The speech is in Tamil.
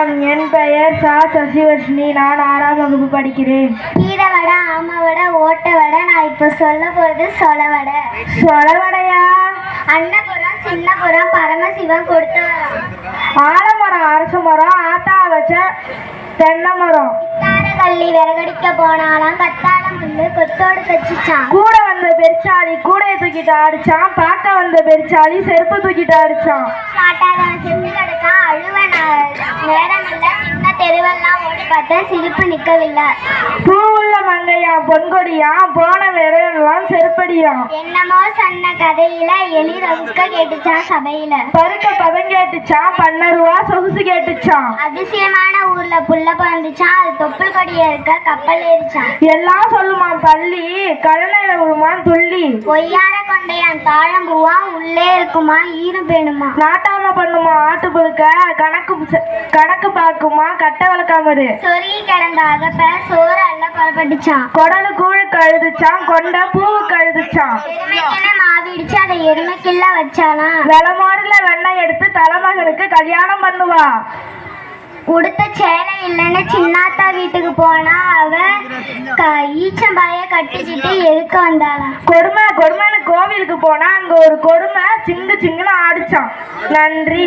என் பெயர் சா. சசிவர்ஷினி நான் ஆறாம் வகுப்பு படிக்கிறேன். கீரை வடை ஆமை வடை ஓட்டை வடை நான் இப்போ சொல்ல போகிறது சொல வடை சொலவடையா? அன்னபுரம் சின்னபுரம் பரமசிவன் கொடுத்து ஆலமரம் அரச மரம் ஆத்தா வச்ச தென்னை மரம். கள்ளி விறகடிக்க போனாலாம் கத்தாழ முள்ளு கொத்தோடு தச்சுச்சான் கூட வந்த பெருச்சாளி கூடையை தூக்கிட்டு ஆடிச்சான் பார்க்க வந்த பெருச்சாளி செருப்பு தூக்கிட்டு ஆடிச்சான் அழுவ நேரம் இல்லை சின்ன தெருவெல்லாம் ஓடி பார்த்தேன் சிரிப்பு நிற்கவில்லை. பூவுள்ள மங்கையா பொன்கொடியா போன விரையெல்லாம் செருப்படியாம் என்னமோ சொன்ன கதையில எலி ரவுக்க கேட்டுச்சான் சபையில. பருக்க பதம் கேட்டுச்சான் பன்னருவா சொகுசு கேட்டுச்சான் அதிசயமான ஊர்ல புள்ள பிறந்துச்சான் அது தொப்புள் கொடிய இருக்க? கப்பல் ஏறிச்சான் எல்லாம் சொல்லுமா பள்ளி கழனையில விழுமான் துள்ளி. பொய்யார கொண்டையான் தாழம்பூவா உள்ளே இருக்குமா ஈரும் பேணுமா? நாட்டாம பண்ணுமா ஆட்டு புழுக்க? கணக்கு கணக்கு பார்க்குமா கட்டை வளர்க்காமரு? சொருகி கிடந்த அகப்ப சோறு அல்ல புறப்பட்டுச்சான் குடலு கூழுக்கு அழுதுச்சான் கொண்ட அழுதுச்சான் எருமைக்கென மாவிடிச்சு அதை எருமைக்கில்ல வச்சாலாம் விளமாறுல வெண்ணெய் எடுத்து தலைமகனுக்கு கல்யாணம் பண்ணுவா. உடுத்த சேலை இல்லைன்னு சின்னாத்தா வீட்டுக்கு போனா அவ ஈச்சம்பாய கட்டிக்கிட்டு எதுக்க வந்தாளா? கொடுமை கொடுமைன்னு கோவிலுக்கு போனா அங்க ஒரு கொடுமை சிங்கு சிங்குன்னு ஆடிச்சான். நன்றி.